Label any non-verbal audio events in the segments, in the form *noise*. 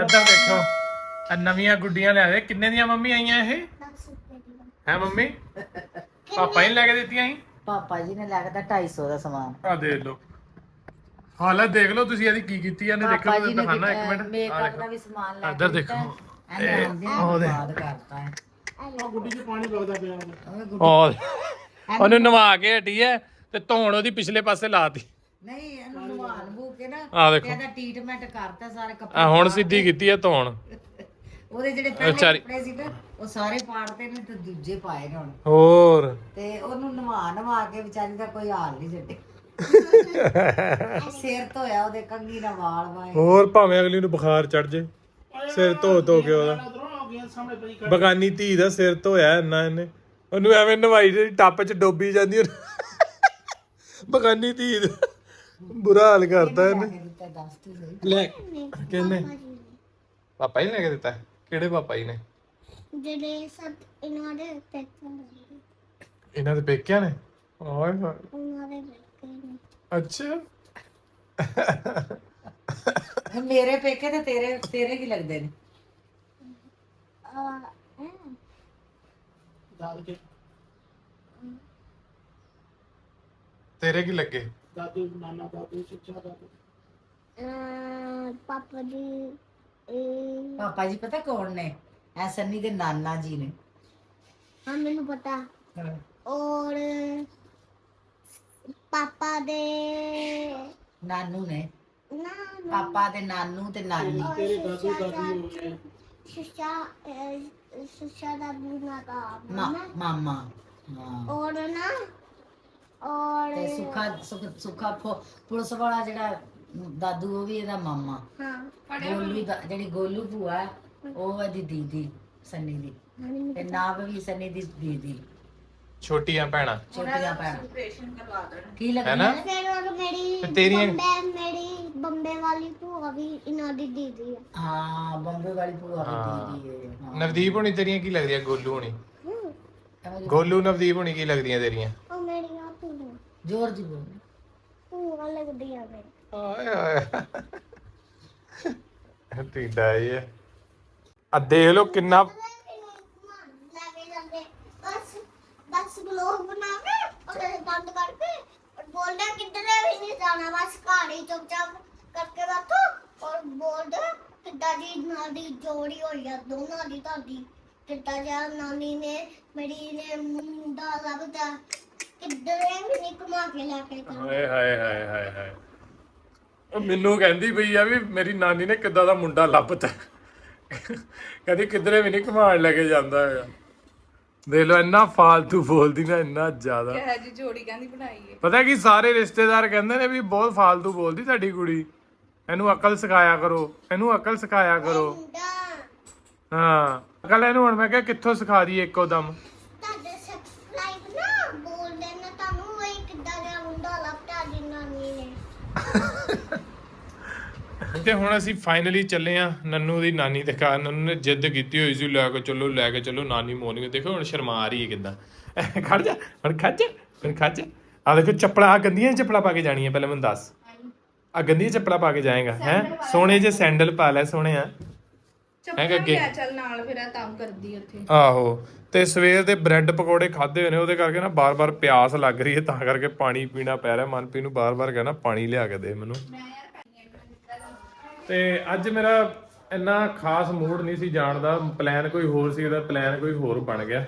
ਇੱਧਰ ਦੇਖੋ ਆ ਨਵੀਆਂ ਗੁੱਡੀਆਂ ਲਿਆ ਦੇ ਕਿੰਨੇ ਦੀਆਂ ਮੰਮੀ ਆਈਆਂ ਇਹ? ਹੈ ਮੰਮੀ? ਪਾਪਾ ਹੀ ਲੈ ਕੇ ਦਿੱਤੀਆਂ ਸੀ? ਪਾਪਾ ਜੀ ਨੇ ਲੱਗਦਾ 250 ਦਾ ਸਮਾਨ। ਆ ਦੇਖ ਲਓ। ਹਾਲਤ ਦੇਖ ਲਓ ਤੁਸੀਂ ਇਹਦੀ ਕੀ ਕੀਤੀ ਆ ਨੇ ਦੇਖੋ ਪਾਪਾ ਜੀ ਨੇ ਦਿਖਾਣਾ ਇੱਕ ਮਿੰਟ। ਮੇਕਅਪ ਦਾ ਵੀ ਸਮਾਨ ਲੈ ਇੱਧਰ ਦੇਖੋ। ਹੈ। ਉਹ ਦੇ। ਬਾਅਦ ਕਰਤਾ ਹੈ ਉਹ ਗੁੱਡੀ- ਉਹਨੂੰ ਨਵਾ ਕੇ ਹਟੀ ਐ ਤੇ ਧੌਣ ਉਹਦੀ ਪਿਛਲੇ ਪਾਸੇ ਲਾਤੀ। ਨਹੀਂ ਇਹਨੂੰ ਨਵਾਲ ਬੂ ਕੇ ਨਾ ਆ ਦੇਖੋ। ਇਹਦਾ ਟ੍ਰੀਟਮੈਂਟ ਕਰਤਾ ਸਾਰੇ ਆ ਕੱਪੜੇ ਹੁਣ ਸਿੱਧੀ ਕੀਤੀ ਐ ਧੌਣ। ਉਹਦੇ ਜਿਹੜੇ ਪਹਿਲੇ ਵਿਚਾਰੀ- ਕੱਪੜੇ ਸੀ ਨਾ ਉਹ ਸਾਰੇ ਪਾੜਤੇ ਨੇ ਤੇ ਦੂਜੇ ਪਾਏ ਨੇ ਹੁਣ। ਹੋਰ। ਤੇ ਉਹਨੂੰ ਨਵਾ ਨਵਾ ਕੇ ਵਿਚਾਰੀ ਦਾ ਕੋਈ ਹਾਲ ਨਹੀਂ ਛੱਡੇ। ਸਿਰ ਧੋਇਆ ਉਹਦੇ ਕੰਗੀ ਨਾਲ ਵਾਲ ਵਾਏ। ਹੋਰ ਭਾਵੇਂ ਅਗਲੀ ਨੂੰ ਬੁਖਾਰ ਚੜ ਜੇ ਸਿਰ ਧੋ ਧੋ ਕੇ ਉਹਦਾ। ਬਗਾਨੀ ਧੀ ਦਾ ਸਿਰ ਧੋਇਆ ਇੰਨਾ ਇਹਨੇ। ਉਹਨੂੰ ਐਵੇਂ ਨਵਾਈ ਦੇ ਟੱਪ 'ਚ ਡੋਬੀ ਜਾਂਦੀ। ਬਗਾਨੀ ਧੀ ਦਾ। ਬੁਰਾ ਹਾਲ ਕਰਤਾ ਇਹਨੇ। ਦਿੱਤਾ ਦੱਸ ਤੂੰ ਸਹੀ। ਲੈ ਕਹਿੰਦੇ ਪਾਪਾ ਹੀ ਲੈ ਕੇ ਦਿੱਤਾ? ਕਿਹੜੇ ਪਾਪਾ ਜੀ ਨੇ? ਜਿਹੜੇ ਸਭ ਇਹਨਾਂ ਦੇ ਪੈਕਾਂ ਨੇ। ਇਹਨਾਂ ਦੇ ਪੇਕਿਆਂ ਨੇ? ਓਏ ਹੋਏ। ਉਹਨਾਂ ਦੇ ਪੈਕਾਂ ਨੇ। ਅੱਛਾ। ਮੇਰੇ ਪੇਕੇ ਤੇ ਤੇਰੇ ਤੇਰੇ ਕੀ ਲੱਗਦੇ ਨੇ? ਆ ਤੇਰੇ ਕੀ ਲੱਗੇ? ਪਾਪਾ ਜੀ ਇਹ ਪਾਪਾ ਜੀ ਪਤਾ ਕੌਣ ਨੇ? ਐ ਸੰਨੀ ਦੇ ਨਾਨਾ ਜੀ ਨੇ। ਹਾਂ ਮੈਨੂੰ ਪਤਾ। ਔਰ ਪਾਪਾ ਦੇ ਨਾਨੂ ਨੇ। ਨਾ ਪਾਪਾ ਦੇ ਨਾਨੂ ਤੇ ਨਾਨੀ। ਸੁਸ਼ਾ ਸੁਸ਼ਾ ਦਾ ਬੁਨਾ ਦਾ ਮਾਮਾ। ਹਾਂ। ਔਰ ਨਾ ਔਰ ਤੇ ਸੁੱਖਾ ਸੁੱਖ- ਸੁੱਖਾ ਫੁ- ਪੁਲਿਸ ਵਾਲਾ ਜਿਹੜਾ ਦਾਦੂ ਉਹ ਵੀ ਇਹਦਾ ਮਾਮਾ। ਹਾਂ ਗੋਲੂ ਦਾ ਜਿਹੜੀ ਗੋਲੂ ਭੂਆ ਹੈ, ਉਹ ਇਹਦੀ ਦੀਦੀ ਸੰਨੀ ਦੀ। ਤੇ ਨਾਬ ਵੀ ਸੰਨੀ ਦੀ ਦੀਦੀ। ਛੋਟੀਆਂ ਭੈਣਾਂ। ਛੋਟੀਆਂ ਭੈਣਾਂ। ਕੀ ਹੈ ਨਾ? ਨੇ ਫਿਰ ਔਰ ਮੇਰੀ ਤੇ ਤੇਰੀਆਂ- ਬੰਬੇ ਮੇਰੀ ਬੰਬੇ ਵਾਲੀ ਭੂਆ ਵੀ ਇਹਨਾਂ ਦੀ ਦੀਦੀ ਹੈ ਹਾਂ ਬੰਬੇ ਵਾਲੀ ਭੂਆ ਹਾਂ। ਵੀ ਦੀਦੀ ਹੈ ਹਾਂ। ਨਵਦੀਪ ਹੋਣੀ ਤੇਰੀਆਂ ਕੀ ਲੱਗਦੀਆਂ ਗੋਲੂ ਹੋਣੀ? ਹਮ, ਗੋਲੂ ਨਵਦੀਪ ਹੋਣੀ ਕੀ ਲੱਗਦੀਆਂ ਤੇਰੀਆਂ? ਜ਼ੋਰ ਦੀ ਬੋਲ। ਭੂਆ ਲੱਗਦੀਆਂ ਨੇ ਆਏ ਆਏ। ਟੀਡਾ ਇਹ ਆ ਦੇਖ ਲਓ ਕਿੰਨਾ ਲੈ ਕੇ ਜਾਂਦੇ ਬਸ ਬਸ ਬਲੌਗ ਬਣਾਵੇ ਔਰ ਬੰਦ ਕਰਕੇ। ਔਰ ਬੋਲਦੇ ਕਿੱਧਰੇ ਵੀ ਨਹੀਂ ਜਾਣਾ। ਬਸ ਘਰ ਹੀ ਚੁੱਪਚਾਪ ਕਰਕੇ ਬੈਠੋ। ਔਰ ਬੋਲਦੇ ਕਿੱਦਾਂ ਦੀ ਨਾਦੀ ਜੋੜੀ ਹੋਈ ਆ ਦੋਨਾਂ ਦੀ ਤੁਹਾਡੀ। ਕਿੱਦਾਂ ਜਿਹਾ ਨਾਨੀ ਨੇ ਮੇਰੀ ਨੇ ਮੁੰਡਾ ਲੱਭਦਾ। ਕਿੱਧਰੇ ਵੀ ਨਹੀਂ ਘੁਮਾ ਕੇ ਲੈ ਕੇ ਜਾਣਾ ਹਾਏ ਹਾਏ ਹਾਏ ਹਾਏ ਹਾਏ। ਉਹ ਮੈਨੂੰ ਕਹਿੰਦੀ ਪਈ ਆ ਵੀ ਮੇਰੀ ਨਾਨੀ ਨੇ ਕਿੱਦਾਂ ਦਾ ਮੁੰਡਾ ਲੱਭਤਾ। ਕਹਿੰਦੀ ਕਿਧਰੇ ਵੀ ਨਹੀਂ ਘੁਮਾਣ ਲੈ ਕੇ ਜਾਂਦਾ ਹੈਗਾ। ਦੇਖ ਲਓ ਇੰਨਾ ਫਾਲਤੂ ਬੋਲਦੀ ਨਾ ਇੰਨਾ ਜ਼ਿਆਦਾ। ਕਿਹੋ ਜੀ ਜੋੜੀ ਕਹਿੰਦੀ ਬਣਾਈ ਹੈ ਪਤਾ ਕੀ ਸਾਰੇ ਰਿਸ਼ਤੇਦਾਰ ਕਹਿੰਦੇ ਨੇ ਵੀ ਬਹੁਤ ਫਾਲਤੂ ਬੋਲਦੀ ਤੁਹਾਡੀ ਕੁੜੀ। ਇਹਨੂੰ ਅਕਲ ਸਿਖਾਇਆ ਕਰੋ ਇਹਨੂੰ ਅਕਲ ਸਿਖਾਇਆ ਕਰੋ। ਮੁੰਡਾ। ਹਾਂ। ਅਕਲ ਇਹਨੂੰ ਹੁਣ ਮੈਂ ਕਿਹਾ ਕਿੱਥੋਂ ਸਿਖਾ ਦਈਏ ਇੱਕੋ ਦਮ ਤੁਹਾਡੇ ਸਬਸਕ੍ਰਾਈਬ ਨਾ ਬੋਲਦੇ ਨੇ ਤੁਹਾਨੂੰ ਵਹੀ ਕਿੱਦਾਂ ਦਾ ਮੁੰਡਾ ਲੱਭਦਾ ਦੀ ਨਾਨੀ ਨੇ ਤੇ ਹੁਣ ਅਸੀਂ ਫਾਈਨਲੀ ਚੱਲੇ ਆ ਨੰਨੂ ਦੀ ਨਾਨੀ ਦੇ ਘਰ। ਨੰਨੂ ਨੇ ਜਿੱਦ ਕੀਤੀ ਹੋਈ ਸੀ ਲੈ ਕੇ ਚੱਲੋ ਲੈ ਕੇ ਚੱਲੋ ਨਾਨੀ ਮੋਰਨਿੰਗ। ਦੇਖੋ ਹੁਣ ਸ਼ਰਮਾ ਰਹੀ ਹੈ ਕਿਦਾਂ। *laughs* ਖੜ ਜਾ ਹੁਣ ਖੜ ਜਾ ਹੁਣ ਖੜ ਜਾ ਆ ਦੇਖੋ ਚੱਪਲਾਂ ਆ ਗੰਦੀਆਂ ਚੱਪਲਾਂ ਪਾ ਕੇ ਜਾਣੀਆਂ ਪਹਿਲਾਂ ਮੈਨੂੰ ਦੱਸ। ਆ ਗੰਦੀਆਂ ਚੱਪਲਾਂ ਪਾ ਕੇ ਜਾਏਗਾ ਹੈ? ਸੋਹਣੇ ਜੇ ਸੈਂਡਲ ਪਾ ਲੈ ਸੋਹਣੇ ਆ। ਅੱਗੇ। ਚੱਲ ਨਾਲ ਫਿਰ ਆ ਕੰਮ ਕਰਦੀ ਉੱਥੇ। ਆਹੋ ਤੇ ਸਵੇਰ ਦੇ ਬ੍ਰੈਡ ਪਕੌੜੇ ਖਾਦੇ ਹੋਏ ਨੇ ਉਹਦੇ ਕਰਕੇ ਨਾ ਬਾਰ-ਬਾਰ ਪਿਆਸ ਲੱਗ ਰਹੀ ਹੈ ਤਾਂ ਕਰਕੇ ਪਾਣੀ ਪੀਣਾ ਪੈ ਰਿਹਾ। ਮਨਪੀ ਨੂੰ ਬਾਰ-ਬਾਰ ਕਹਿਣਾ ਪਾਣੀ ਲਿਆ ਕੇ ਦੇ ਮੈਨੂੰ। ਤੇ ਅੱਜ ਮੇਰਾ ਇੰਨਾ ਖਾਸ ਮੂਡ ਨਹੀਂ ਸੀ ਜਾਣ ਦਾ ਪਲਾਨ ਕੋਈ ਹੋਰ ਸੀ ਉਹਦਾ ਪਲਾਨ ਕੋਈ ਹੋਰ ਬਣ ਗਿਆ।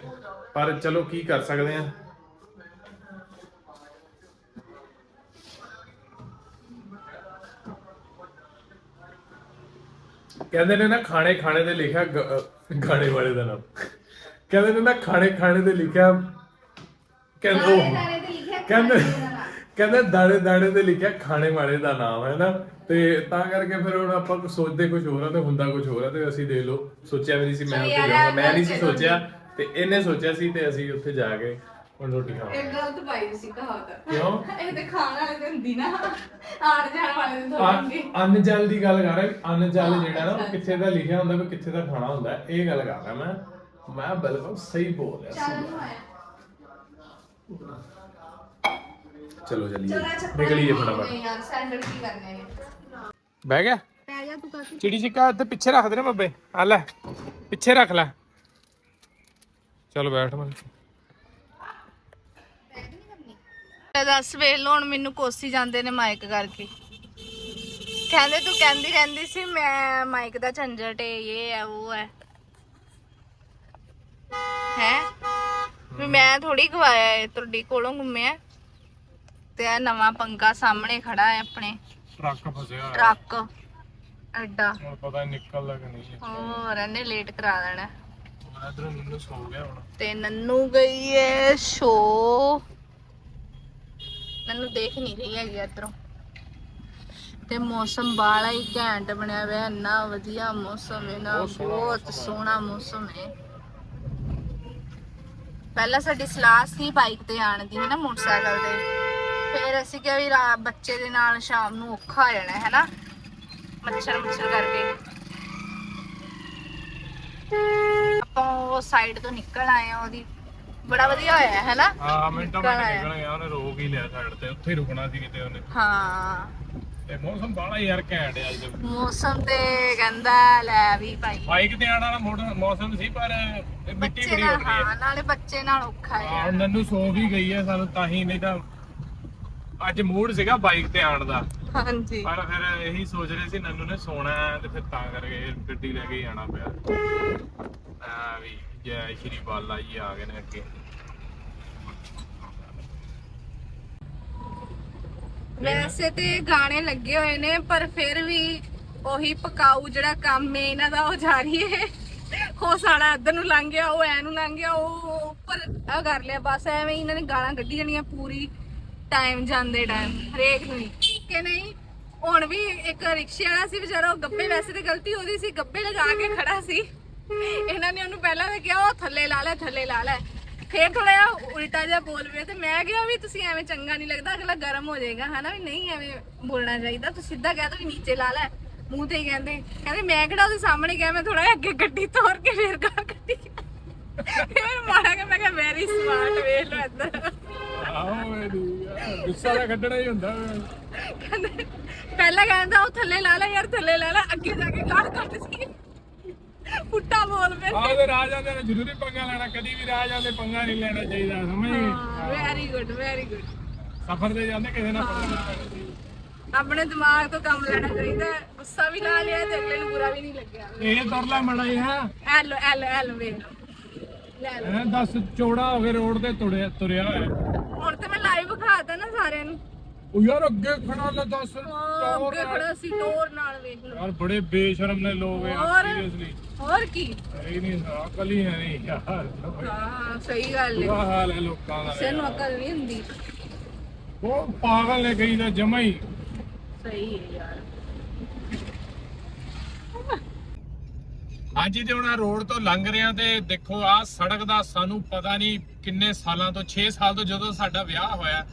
ਪਰ ਚਲੋ ਕੀ ਕਰ ਸਕਦੇ ਆ? ਕਹਿੰਦੇ ਨੇ ਨਾ ਖਾਣੇ ਖਾਣੇ ਤੇ ਲਿਖਿਆ ਗਾਣੇ ਵਾਲੇ ਦਾ ਨਾਮ। ਕਹਿੰਦੇ ਨੇ ਨਾ ਖਾਣੇ ਖਾਣੇ ਤੇ ਲਿਖਿਆ ਕਹਿੰਦੇ ਉਹ ਕਹਿੰਦੇ ਕਹਿੰਦੇ ਦਾਣੇ ਦਾਣੇ ਤੇ ਲਿਖਿਆ ਖਾਣੇ ਵਾਲੇ ਦਾ ਨਾਮ ਹੈ ਨਾ? ਤੇ ਤਾਂ ਕਰਕੇ ਫਿਰ ਹੁਣ ਆਪਾਂ ਸੋਚਦੇ ਕੁਝ ਹੋਰ ਆ ਤੇ ਹੁੰਦਾ ਕੁਝ ਹੋਰ ਆ ਤੇ ਅਸੀਂ ਦੇਖ ਲਓ। ਸੋਚਿਆ ਵੀ ਨਹੀਂ ਸੀ ਮੈਂ ਉੱਥੇ ਜਾਊਂਗਾ ਮੈਂ ਨਹੀਂ ਸੀ ਸੋਚਿਆ। ਤੇ ਇਹਨੇ ਸੋਚਿਆ ਸੀ ਤੇ ਅਸੀਂ ਉੱਥੇ ਜਾ ਕੇ ਹੁਣ ਰੋਟੀ ਖਾਵਾਂਗੇ ਇਹ ਗਲਤ ਪਾਈ ਸੀ ਕਹਾਵਤ ਕਿਉਂ? ਇਹ ਤੇ ਖਾਣ ਵਾਲੇ ਤੇ ਹੁੰਦੀ ਨਾ। ਆਣ ਜਾਣ ਵਾਲੇ ਦੇ ਥੋੜੀ ਹੁੰਦੀ। ਅੰਨ ਜਲ ਦੀ ਗੱਲ ਕਰ ਰਿਹਾ ਅੰਨ ਜਲ ਜਿਹੜਾ ਨਾ ਉਹ ਕਿੱਥੇ ਦਾ ਲਿਖਿਆ ਹੁੰਦਾ ਵੀ ਕਿੱਥੇ ਦਾ ਖਾਣਾ ਹੁੰਦਾ ਹੈ, ਇਹ ਗੱਲ ਕਰ ਰਿਹਾ ਮੈਂ। ਮੈਂ ਬਿਲਕੁਲ ਸਹੀ ਬੋਲ ਰਿਹਾ ਚੱਲ ਸੀ ਨੂੰ ਆਇਆ ਚਲੋ ਚੱਲੀਏ। ਚਲੋ ਅੱਛਾ ਨਿਕਲੀਏ ਫਟਾਫਟ। ਯਾਰ ਸੈਂਡਲ ਕੀ ਕਰਨੇ ਨੇ। ਬਹਿ ਗਿਆ? ਬਹਿ ਜਾ ਤੂੰ ਕਾਫੀ। ਚਿੜੀ ਚਿੱਕਾ ਇੱਥੇ ਪਿੱਛੇ ਰੱਖ ਦੇ ਨਾ ਬੱਬੇ। ਆ ਲੈ ਪਿੱਛੇ ਰੱਖ ਲੈ। ਚਲ ਬੈਠ ਮੈਂ। ਦੱਸ ਵੇਖ ਲੋ ਹੁਣ ਮੈਨੂੰ ਕੋਸੀ ਜਾਂਦੇ ਨੇ ਮਾਈਕ ਕਰਕੇ। ਕਹਿੰਦੇ ਤੂੰ ਕਹਿੰਦੀ ਰਹਿੰਦੀ ਸੀ ਮੈਂ ਮਾਈਕ ਦਾ ਝੰਜਟ ਏ ਇਹ ਹੈ ਉਹ ਹੈ ਹੈ? ਵੀ ਮੈਂ ਥੋੜੀ ਗਵਾਇਆ ਏ ਤੁਹਾਡੀ ਕੋਲੋਂ ਘੁੰਮਿਆ। ਤੇ ਇਹ ਨਵਾਂ ਪੰਗਾ ਸਾਹਮਣੇ ਖੜਾ ਹੈ ਆਪਣੇ। ਟਰੱਕ ਫਸਿਆ ਟਰੱਕ। ਐਡਾ। ਹੁਣ ਪਤਾ ਨਹੀਂ ਨਿਕਲਦਾ ਕਿ ਨਹੀਂ ਹੋਰ ਇਹਨੇ ਲੇਟ ਕਰਾ ਦੇਣਾ। ਇਧਰੋਂ ਮੈਨੂੰ ਸੌ ਗਿਆ ਹੁਣ। ਤੇ ਨੰਨੂ ਗਈ ਏ ਸ਼ੋ ਨੰਨੂ ਦੇਖ ਨਹੀਂ ਰਹੀ ਹੈਗੀ ਇੱਧਰੋਂ। ਤੇ ਮੌਸਮ ਬਾਲਾ ਹੀ ਘੈਂਟ ਬਣਿਆ ਹੋਇਆ ਇੰਨਾ ਵਧੀਆ ਮੌਸਮ ਹੈ ਨਾ ਬਹੁਤ ਸੋਹਣਾ ਮੌਸਮ ਹੈ। ਪਹਿਲਾਂ ਸਾਡੀ ਸਲਾਹ ਸੀ ਬਾਈਕ ਤੇ ਆਣ ਦੀ ਹੈ ਨਾ ਮੋਟਰਸਾਈਕਲ ਤੇ। ਫਿਰ ਅਸੀਂ ਕਿਹਾ ਵੀ ਬੱਚੇ ਦੇ ਨਾਲ ਸ਼ਾਮ ਨੂੰ ਔਖਾ ਹੋ ਜਾਣਾ ਹੈ ਨਾ ਮੱਛਰ ਮੱਛਰ ਕਰਕੇ। ਆਪਾਂ ਉਹ ਸਾਈਡ ਤੋਂ ਨਿਕਲ ਆਏ ਆ ਉਹਦੀ। ਬੜਾ ਵਧੀਆ ਹੋਇਆ ਹੈ ਨਾ? ਹਾਂ ਮਿੰਟਾਂ ਮਿੰਟ। ਨਿਕਲ ਗਿਆ ਉਹਨੇ ਰੋਕ ਹੀ ਲਿਆ ਸਾਈਡ ਤੇ ਉੱਥੇ ਹੀ ਰੁਕਣਾ ਸੀ ਕਿਤੇ ਉਹਨੇ। ਹਾਂ। ਤੇ ਮੌਸਮ ਬਾਹਲਾ ਯਾਰ ਘੈਂਟ ਹੈ ਅੱਜ। ਦੇ ਮੌਸਮ ਤੇ ਕਹਿੰਦਾ ਲੈ ਵੀ ਭਾਈ। ਬਾਈਕ ਤੇ ਆਣ ਵਾਲਾ ਮੋੜ- ਮੌਸਮ ਸੀ ਪਰ ਇਹ ਮਿੱਟੀ ਬੱਚੇ ਬੜੀ ਨਾਲ ਉੱਡ ਰਹੀ ਹੈ। ਹਾਂ ਨਾਲੇ ਬੱਚੇ ਨਾਲ ਔਖਾ ਹਾਂ ਹੈ ਨੰਨੂ ਸੌ ਵੀ ਗਈ ਹੈ ਸਾਨੂੰ ਤਾਂ ਹੀ ਨਹੀਂ ਤਾਂ ਅੱਜ ਮੂਡ ਸੀਗਾ ਬਾਈਕ ਤੇ ਆਣ ਦਾ। ਹਾਂਜੀ। ਪਰ ਫਿਰ ਇਹੀ ਸੋਚ ਰਹੇ ਸੀ ਨੰਨੂ ਨੇ ਸੋਣਾ ਹੈ ਤੇ ਫਿਰ ਤਾਂ ਕਰਕੇ ਗੱਡੀ ਲੈ ਕੇ ਹੀ ਆਣਾ ਪਿਆ। ਆ ਵੀ ਜੈ ਸ਼੍ਰੀ ਬਾਲਾ ਜੀ ਆ ਗਏ ਨੇ ਅੱਗੇ। ਵੈਸੇ ਤੇ ਗਾਣੇ ਲੱਗੇ ਹੋਏ ਨੇ, ਪਰ ਫਿਰ ਵੀ ਉਹੀ ਪਕਾਊ ਜਿਹੜਾ ਕੰਮ ਹੈ ਇਹਨਾਂ ਦਾ ਉਹ ਜਾਰੀ ਹੈ ਉਹ ਸਾਡਾ ਇੱਧਰ ਨੂੰ ਲੰਘ ਗਿਆ, ਉਹ ਐ ਨੂੰ ਲੰਘ ਗਿਆ, ਉਹ ਉੱਪਰ ਆ ਕਰ ਲਿਆ, ਬਸ ਐਵੇਂ ਇਹਨਾਂ ਨੇ ਗਾਲਾਂ ਕੱਢੀ ਜਾਣੀਆਂ ਪੂਰੀ ਟਾਈਮ ਜਾਂਦੇ ਟਾਈਮ ਹਰੇਕ ਨੂੰ ਹੀ। ਕਿ ਨਹੀਂ, ਹੁਣ ਵੀ ਇੱਕ ਰਿਕਸ਼ੇ ਵਾਲਾ ਸੀ ਵਿਚਾਰਾ, ਉਹ ਗੱਬੇ ਵੈਸੇ ਤੇ ਗਲਤੀ ਉਹਦੀ ਸੀ, ਗੱਬੇ ਲਗਾ ਕੇ ਖੜਾ ਸੀ। ਇਹਨਾਂ ਨੇ ਉਹਨੂੰ ਪਹਿਲਾਂ ਤਾਂ ਕਿਹਾ ਉਹ ਥੱਲੇ ਲਾ ਲੈ ਥੱਲੇ ਲਾ ਲੈ। ਫੇਰ ਥੋੜਾ ਜਿਹਾ ਉਲਟਾ ਜਿਹਾ ਬੋਲ ਪਿਆ ਤੇ ਮੈਂ ਕਿਹਾ ਵੀ ਤੁਸੀਂ ਐਵੇਂ ਚੰਗਾ ਨਹੀਂ ਲੱਗਦਾ ਅਗਲਾ ਗਰਮ ਹੋ ਜਾਏਗਾ ਹਨਾ ਵੀ ਨਹੀਂ ਐਵੇਂ ਬੋਲਣਾ ਚਾਹੀਦਾ। ਤੂੰ ਸਿੱਧਾ ਕਹਿ ਦੋ ਵੀ ਨੀਚੇ ਲਾ ਲੈ ਮੂੰਹ ਤੇ ਹੀ ਕਹਿੰਦੇ। ਕਹਿੰਦੇ ਮੈਂ ਕਿਹੜਾ ਉਹਦੇ ਸਾਹਮਣੇ ਗਿਆ ਮੈਂ ਥੋੜਾ ਜਿਹਾ ਅੱਗੇ ਗੱਡੀ ਤੋੜ ਕੇ ਫੇਰ ਗਾ ਕੱਢੀ। ਫੇਰ ਮਾਰਾ ਕੇ ਮੈਂ ਕਿਹਾ ਵੈਰੀ ਸਮਾਰਟ ਵੇਖ ਲੋ ਇੱਧਰ। ਆਹੋ ਗੁੱਸਾ ਦਾ ਕੱਢਣਾ ਹੀ ਹੁੰਦਾ। ਕਹਿੰਦੇ ਪਹਿਲਾਂ ਕਹਿੰਦਾ ਉਹ ਥੱਲੇ ਲਾ ਲੈ ਯਾਰ ਥੱਲੇ ਲਾ ਲੈ ਅੱਗੇ ਜਾ ਕੇ ਗਾਲ ਕੱਢ ਸੀ। ਪੁੱਟਾ ਬੋਲ ਪਏ ਆਹ ਤੇ ਰਾਜ ਆਂਦੇ ਨੇ ਜ਼ਰੂਰੀ ਪੰਗਾ ਲੈਣਾ ਕਦੀ ਵੀ ਰਾਜ ਆਂਦੇ ਪੰਗਾ ਨਹੀਂ ਲੈਣਾ ਚਾਹੀਦਾ ਸਮਝ ਗਏ? ਵੈਰੀ ਗੁੱਡ ਵੈਰੀ ਗੁੱਡ ਸਫਰ ਤੇ ਜਾਂਦੇ ਕਿਸੇ ਨਾਲ ਪੰਗਾ ਨਹੀਂ ਲੈਣਾ ਚਾਹੀਦਾ। ਆਪਣੇ ਦਿਮਾਗ ਤੋਂ ਕੰਮ ਲੈਣਾ ਚਾਹੀਦਾ ਹੈ। ਗੁੱਸਾ ਵੀ ਲਾ ਲਿਆ ਤੇ ਅਗਲੇ ਨੂੰ ਬੁਰਾ ਵੀ ਨਹੀਂ ਲੱਗਿਆ। ਇਹ ਤਰਲਾ ਮੜਾ ਹੀ ਹੈ। ਐਲ ਐਲ ਐਲ ਵੇਖ ਲਓ। ਲੈ ਲਓ। ਇਹ ਦੱਸ ਚੌੜਾ ਹੋ ਕੇ ਰੋਡ ਤੇ ਤੁਰਿਆ ਤੁਰਿਆ ਹੋਇਆ। ਹੁਣ ਤੇ ਮੈਂ ਲਾਈਵ ਵਿਖਾਤਾ ਨਾ ਸਾਰਿਆਂ ਨੂੰ। ਉਹ ਯਾਰ ਅੱਗੇ ਖੜਾ ਲੈ ਦੱਸ। ਹਾਂ, ਟੌਰ ਅੱਗੇ ਨਾਲ। ਖੜਾ ਸੀ ਟੋਰ ਨਾਲ ਵੇਖ ਲਓ। ਯਾਰ ਬੜੇ ਬੇਸ਼ਰਮ ਨੇ ਲੋਕ ਯਾਰ ਹੋਰ? ਸੀਰੀਅਸਲੀ ਹੋਰ ਕੀ? ਇਹ ਨਹੀਂ ਅਕਲ ਹੀ ਹੈ ਨਹੀਂ ਯਾਰ। ਹਾਂ ਸਹੀ ਗੱਲ ਹੈ ਬੁਰਾ ਹਾਲ ਹੈ ਲੋਕਾਂ ਦਾ ਕਿਸੇ ਨੂੰ ਅਕਲ ਨਹੀਂ ਹੁੰਦੀ। ਉਹ ਪਾਗਲ ਨੇ ਕਹੀ ਦਾ ਜਮਾ ਹੀ। ਸਹੀ ਹੈ ਯਾਰ। ਹਾਂਜੀ ਤੇ ਹੁਣ ਰੋਡ ਤੋਂ ਲੰਘ ਰਿਆਂ ਤੇ ਦੇਖੋ ਆਹ ਸੜਕ ਦਾ ਸਾਨੂੰ ਪਤਾ ਨਹੀਂ ਕਿੰਨੇ ਸਾਲਾਂ ਤੋਂ 6 ਸਾਲ ਤੋਂ ਜਦੋਂ ਸਾਡਾ ਵਿਆਹ ਹੋਇਆ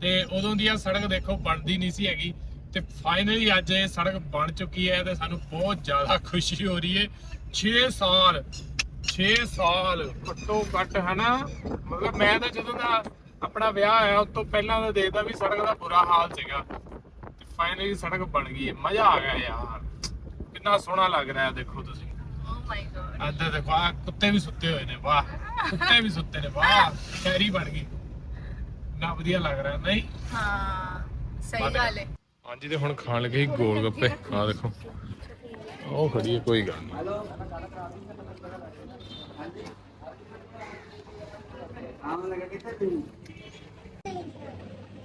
ਤੇ ਉਦੋਂ ਦੀ ਆ ਸੜਕ ਦੇਖੋ ਬਣਦੀ ਨਹੀਂ ਸੀ ਹੈਗੀ ਤੇ ਫਾਈਨਲੀ ਅੱਜ ਇਹ ਸੜਕ ਬਣ ਚੁੱਕੀ ਹੈ ਤੇ ਸਾਨੂੰ ਬਹੁਤ ਜ਼ਿਆਦਾ ਖੁਸ਼ੀ ਹੋ ਰਹੀ ਹੈ। 6 ਸਾਲ 6 ਸਾਲ ਘੱਟੋ ਘੱਟ ਹਨਾ? ਮਤਲਬ ਮੈਂ ਤਾਂ ਜਦੋਂ ਦਾ ਆਪਣਾ ਵਿਆਹ ਹੋਇਆ ਉਸ ਤੋਂ ਪਹਿਲਾਂ ਤਾਂ ਦੇਖਦਾ ਵੀ ਸੜਕ ਦਾ ਬੁਰਾ ਹਾਲ ਸੀਗਾ। ਤੇ ਫਾਈਨਲੀ ਸੜਕ ਬਣ ਗਈ ਹੈ। ਮਜ਼ਾ ਆ ਗਿਆ ਯਾਰ। ਕਿੰਨਾ ਸੋਹਣਾ ਲੱਗ ਰਿਹਾ ਹੈ ਦੇਖੋ ਤੁਸੀਂ। ਓ ਮਾਈ ਗॉड ਅੱਧੇ ਦੇਖੋ ਆ ਕੁੱਤੇ ਵੀ ਸੁੱਤੇ ਹੋਏ ਨੇ ਵਾਹ। ਕੁੱਤੇ ਵੀ ਸੁੱਤੇ ਨੇ ਵਾਹ। ਸ਼ਹਿਰੀ ਬਣ ਗਈ। ਨਾ ਵਧੀਆ ਲੱਗ ਰਿਹਾ ਨਹੀਂ? ਹਾਂ ਸਹੀ ਗੱਲ ਹੈ ਹਾਂਜੀ ਤੇ ਹੁਣ ਖਾਣ ਲੱਗੇ ਸੀ ਗੋਲ ਗੱਪੇ ਆ ਦੇਖੋ। ਉਹ ਖੜੀ ਹੈ ਕੋਈ ਗੱਲ ਨਹੀਂ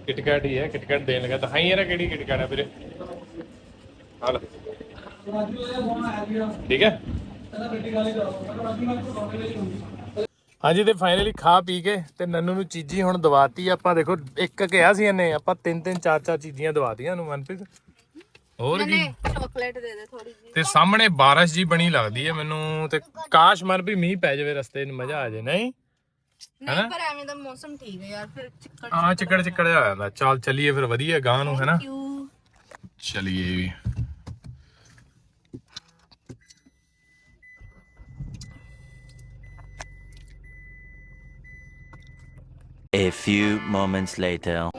ਕਿਟਕੈਟ ਹੀ ਹੈ ਕਿਟਕੈਟ ਦੇਣ ਲੱਗਾ ਤਾਂ ਹਾਂ ਯਾਰ ਕਿਹੜੀ ਕਿਟਕੈਟ ਹੈ ਵੀਰੇ? ਆ ਲੈ। ਠੀਕ ਹੈ? ਹਾਂਜੀ ਤੇ ਫਾਈਨਲੀ ਖਾ ਪੀ ਕੇ ਤੇ ਨੰਨੂ ਨੂੰ ਚੀਜ਼ੀ ਹੁਣ ਦਵਾਤੀ ਆਪਾਂ ਦੇਖੋ ਇੱਕ ਕਿਹਾ ਸੀ ਇਹਨੇ ਆਪਾਂ ਤਿੰਨ ਤਿੰਨ ਚਾਰ ਚਾਰ ਚੀਜ਼ੀਆਂ ਦਵਾਤੀਆਂ ਨੂੰ ਮਨਪ੍ਰੀਤ। ਹੋਰ ਕੀ? ਚਾਕਲੇਟ ਦੇ ਦੇ ਥੋੜੀ ਜੀ ਤੇ ਸਾਹਮਣੇ ਬਾਰਿਸ਼ ਜੀ ਬਣੀ ਲੱਗਦੀ ਹੈ ਮੈਨੂੰ ਤੇ ਕਾਸ਼ ਮਨ ਵੀ ਮੀਂਹ ਪੈ ਜਾਵੇ ਰਸਤੇ ਨੂੰ ਮਜ਼ਾ ਆ ਜਾਏ ਨਹੀਂ? ਨਹੀਂ ਪਰ ਐਵੇਂ ਦਾ ਮੌਸਮ ਠੀਕ ਹੈ ਯਾਰ ਫਿਰ ਚਿੱਕੜ ਆ ਚਿੱਕੜ ਚਿੱਕੜ ਜਾ ਜਾਂਦਾ। ਚੱਲ ਚੱਲੀਏ ਫਿਰ ਵਧੀਆ ਗਾਂ ਨੂੰ ਹੈ ਨਾ ਕਿਉਂ ਚਲੀਏ। ਵੀ A few moments later.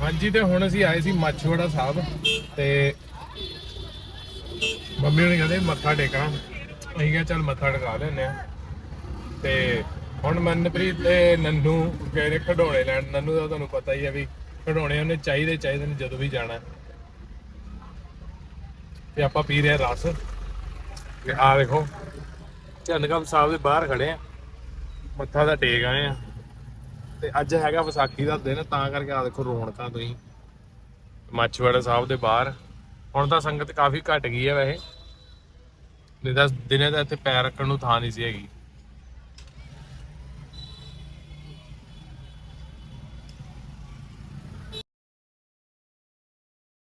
ਹਾਂਜੀ, ਤੇ ਹੁਣ ਅਸੀਂ ਆਏ ਸੀ ਮਾਛੀਵਾੜਾ ਸਾਹਿਬ ਤੇ ਮੰਮੀ ਨੇ ਕਹਿੰਦੇ ਮੱਥਾ ਟੇਕਣਾ ਅਸੀਂ ਕਿਹਾ ਚੱਲ ਮੱਥਾ ਟੇਕਾ ਲੈਨੇ ਆ ਤੇ ਹੁਣ ਮਨਪ੍ਰੀਤ ਤੇ ਨੰਨੂ ਗਏ ਨੇ ਖਡੋਣੇ ਲੈਣ। ਨੰਨੂ ਦਾ ਤੁਹਾਨੂੰ ਪਤਾ ਹੀ ਹੈ ਵੀ ਖਡੋਣੇ ਉਹਨੇ ਚਾਹੀਦੇ ਚਾਹੀਦੇ ਨੇ ਜਦੋਂ ਵੀ ਜਾਣਾ। ਤੇ ਆਪਾਂ ਪੀ ਰਹੇ ਆ ਰਸ। ਤੇ ਆ ਦੇਖੋ ਚੰਨਕਮ ਸਾਹਿਬ ਦੇ ਬਾਹਰ ਖੜੇ ਆ ਮੱਥਾ ਦਾ ਟੇਕ ਆਏ ਆ ਤੇ ਅੱਜ ਹੈਗਾ ਵਿਸਾਖੀ ਦਾ ਦਿਨ, ਤਾਂ ਕਰਕੇ ਆ ਦੇਖੋ ਰੌਣਕਾਂ ਤੁਸੀਂ। ਮਾਛੀਵਾੜਾ ਸਾਹਿਬ ਦੇ ਬਾਹਰ। ਹੁਣ ਤਾਂ ਸੰਗਤ ਕਾਫੀ ਘਟ ਗਈ ਹੈ ਵੈਸੇ। ਨਹੀਂ ਤਾਂ ਦਿਨੇ ਤਾਂ ਇੱਥੇ ਪੈਰ ਰੱਖਣ ਨੂੰ ਥਾਂ ਨਹੀਂ ਸੀ ਹੈਗੀ।